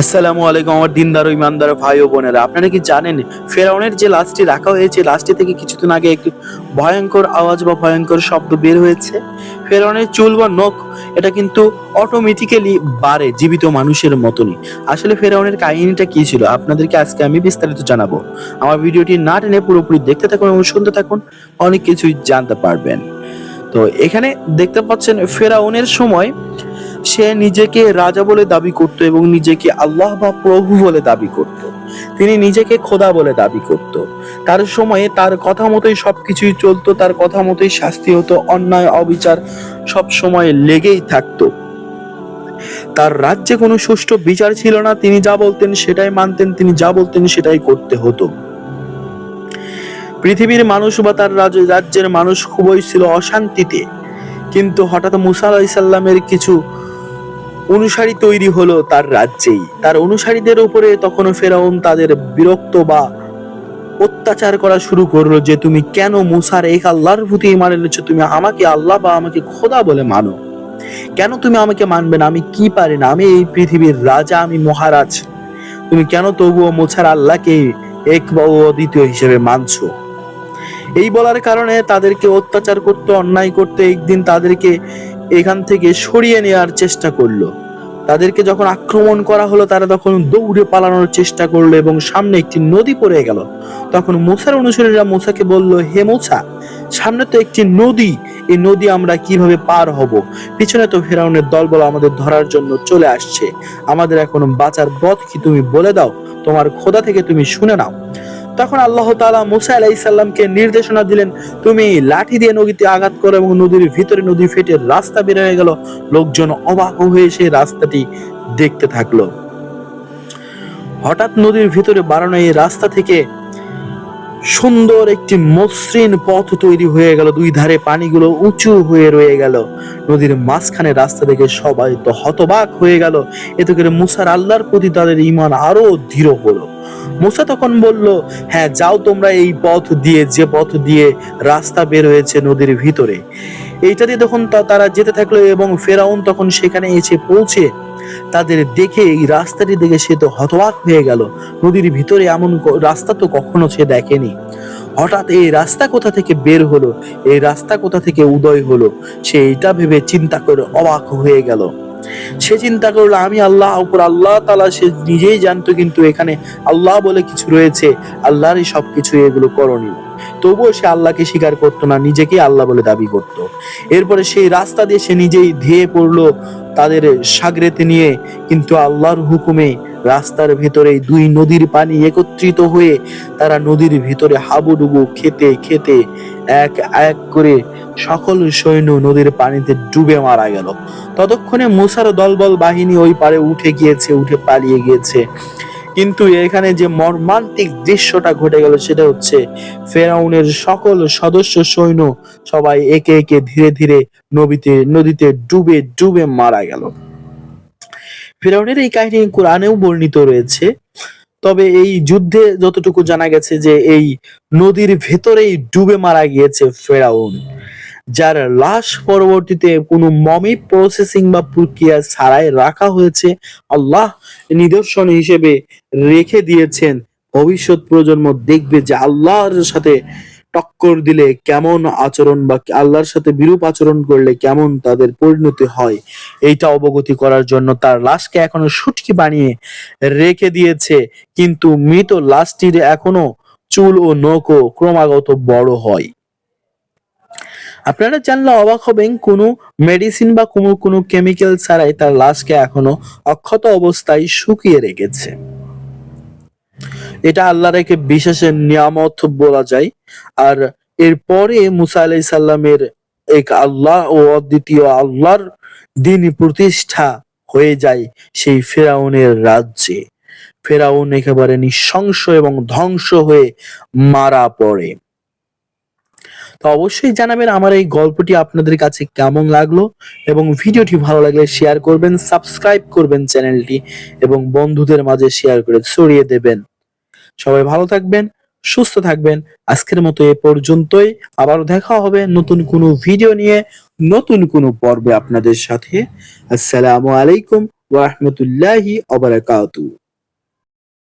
আসসালামু আলাইকুম আমার দিনদার ইমানদার ভাই ও বোনেরা। আপনারা কি জানেন, ফেরাউনের যে লাশটি রাখা হয়েছে, লাশটি থেকে কিছুদিন আগে একটি ভয়ঙ্কর আওয়াজ বা ভয়ঙ্কর শব্দ বের হয়েছে। ফেরাউনের চুল বা নখ, এটা কিন্তু অটোমেটিক্যালি বাড়ে জীবিত মানুষের মতনই। আসলে ফেরাউনের কাহিনীটা কি ছিল? আপনাদেরকে আজকে আমি বিস্তারিত জানাব। আমার ভিডিওটি না টেনে পুরোপুরি দেখতে থাকুন এবং শুনতে থাকুন, অনেক কিছুই জানতে পারবেন। তো এখানে দেখতে পাচ্ছেন, ফেরাউনের সময় সে নিজেকে রাজা বলে দাবি করত এবং নিজেকে আল্লাহ বা প্রভু বলে দাবি করত। তিনি নিজেকে খোদা বলে দাবি করত। তার সময়ে তার কথা মতোই সবকিছুই চলতো, তার কথা মতোই শাস্তি হতো, অন্যায়, অবিচার সব সময় লেগেই থাকতো। তার রাজ্যে কোনো সুষ্ঠু বিচার ছিল না, তিনি যা বলতেন সেটাই মানতেন, তিনি যা বলতেন সেটাই করতে হতো। পৃথিবীর মানুষ বা তার রাজ- রাজ্যের মানুষ খুবই ছিল অশান্তিতে। কিন্তু হঠাৎ মুসা আলাইসাল্লামের কিছু অনুসারী তৈরি হলো তার রাজ্যেই। তার অনুসারীদের উপরে তখনও ফেরাউন তাদের বিরক্ত বা অত্যাচার করা শুরু করল যে, তুমি কেন মুসার এক আল্লাহর প্রতি ইমান এনেছো? তুমি আমাকে আল্লাহ বা আমাকে খোদা বলে মানো। কেন তুমি আমাকে মানবে না? আমি কি পারি না? আমি এই পৃথিবীর রাজা, আমি মহারাজ। তুমি কেন তবুও মোছার আল্লাহকে এক বা অদ্বিতীয় হিসেবে মানছো? এই বলার কারণে তাদেরকে অত্যাচার করতে, অন্যায় করতে একদিন তাদেরকে এখান থেকে সরিয়ে নেওয়ার চেষ্টা করল। তাদেরকে যখন আক্রমণ করা হলো, তারা তখন দৌড়ে পালানোর চেষ্টা করল এবং সামনে একটি নদী পড়ে গেল। তখন মুসার অনুসারীরা মুসাকে বলল, হে মুসা, সামনে তো একটি নদী। এই নদী আমরা কীভাবে পার হব? পিছনে তো ফেরাউনের দলবল আমাদের ধরার জন্য চলে আসছে। আমাদের এখন বাঁচার পথ কি তুমি বলে দাও? তোমার খোদা থেকে তুমি শুনে নাও। তখন আল্লাহ তাআলা মুসা আলাইসাল্লামকে নির্দেশনা দিলেন, তুমি লাঠি দিয়ে নদীতে আঘাত করো এবং নদীর ভিতরে নদী ফেটে রাস্তা বের হয়ে গেল। লোকজন অবাক হয়ে সেই রাস্তাটি দেখতে থাকল। হঠাৎ নদীর ভিতরে বাড়ানো এই রাস্তা থেকে সুন্দর একটি মসৃণ পথ তৈরি হয়ে গেল। দুই ধারে পানিগুলো উঁচু হয়ে রয়ে গেল। নদীর মাঝখানে রাস্তা দেখে সবাই তো হতবাক হয়ে গেল। এতে করে মুসার আল্লাহর প্রতি তাদের ইমান আরও দৃঢ় হলো। মুসা তখন বলল হ্যাঁ যাও তোমরা এই পথ দিয়ে, যে পথ দিয়ে রাস্তা বের হয়েছে নদীর ভিতরে। এইটা দিয়ে তখন তারা যেতে থাকল এবং ফেরাউন তখন সেখানে এসে পৌঁছে তাদের দেখে এই রাস্তাটি দেখে সে তো হতবাক হয়ে গেল। নদীর ভিতরে এমন রাস্তা তো কখনো সে দেখেনি। হঠাৎ এই রাস্তা কোথা থেকে বের হলো? এই রাস্তা কোথা থেকে উদয় হলো? সে এটা ভেবে চিন্তা করে অবাক হয়ে গেল। সে চিন্তা করল, আমি আল্লাহ উপর আল্লাহ তালা সে নিজেই জানতো কিন্তু এখানে আল্লাহ বলে কিছু রয়েছে, আল্লাহরই সবকিছু এগুলো করণীয়। তবুও সে আল্লাহকে স্বীকার করতো না, নিজেকেই আল্লাহ বলে দাবি করত। এরপরে সেই রাস্তা দিয়ে সে নিজেই ধেয়ে পড়ল তাদের সাগরেতে নিয়ে, কিন্তু আল্লাহর হুকুমে রাস্তার ভেতরে দুই নদীর পানি একত্রিত হয়ে তারা নদীর ভিতরে হাবুডুবু খেতে খেতে এক এক করে সকল সৈন্য নদীর পানিতে ডুবে মারা গেল। ততক্ষণে মুসার দলবল বাহিনী ওই পারে উঠে গিয়েছে, উঠে পালিয়ে গিয়েছে। কিন্তু এখানে যে মর্মান্তিক দৃশ্যটা ঘটে গেল সেটা হচ্ছে ফেরাউনের সকল সদস্য সৈন্য সবাই একে একে ধীরে ধীরে নদীতে নদীতে ডুবে ডুবে মারা গেল। ফেরাউনের এই কাহিনী কোরআনেও বর্ণিত রয়েছে। তবে এই যুদ্ধে যতটুকু জানা গেছে যে এই নদীর ভেতরেই ডুবে মারা গিয়েছে ফেরাউন, যার লাশ পরবর্তীতে কোনো মমি প্রসেসিং বা প্রক্রিয়া ছাড়াই রাখা হয়েছে। আল্লাহ নিদর্শন হিসেবে রেখে দিয়েছেন। ভবিষ্যৎ প্রজন্ম দেখবে যে আল্লাহর সাথে টক্কর দিলে কেমন আচরণ বা আল্লাহর সাথে বিরূপ আচরণ করলে কেমন তাদের পরিণতি হয়, এইটা অবগতি করার জন্য তার লাশকে এখনও সুটকি বানিয়ে রেখে দিয়েছে, কিন্তু মৃত লাশটির এখনও চুল ও নখও ক্রমাগত বড় হয়। আপনারা জানলে অবাক হবেন, কোনো মেডিসিন বা কোনো কোনো কেমিক্যাল ছাড়াই তার লাশকে এখনও অক্ষত অবস্থায় শুকিয়ে রেখেছে। এটা আল্লাহর একে বিশেষের নিয়ামত বলা যায়। আর এরপরে মুসা আলাই সাল্লামের এক আল্লাহ ও অদ্বিতীয় আল্লাহর দিন প্রতিষ্ঠা হয়ে যায় সেই ফেরাউনের রাজ্যে। ফেরাউন একেবারে নিঃশংস এবং ধ্বংস হয়ে মারা পড়ে। তো অবশ্যই জানাবেন আমার এই গল্পটি আপনাদের কাছে কেমন লাগল এবং ভিডিওটি ভালো লাগলে শেয়ার করবেন, সাবস্ক্রাইব করবেন চ্যানেলটি এবং বন্ধুদের মাঝে শেয়ার করে ছড়িয়ে দেবেন। সবাই ভালো থাকবেন সুস্থ থাকবেন। আজকের মতো এ পর্যন্তই। আবার দেখা হবে নতুন কোনো ভিডিও নিয়ে, নতুন কোনো পর্বে আপনাদের সাথে। আসসালামু আলাইকুম ওয়া অবরাকাতু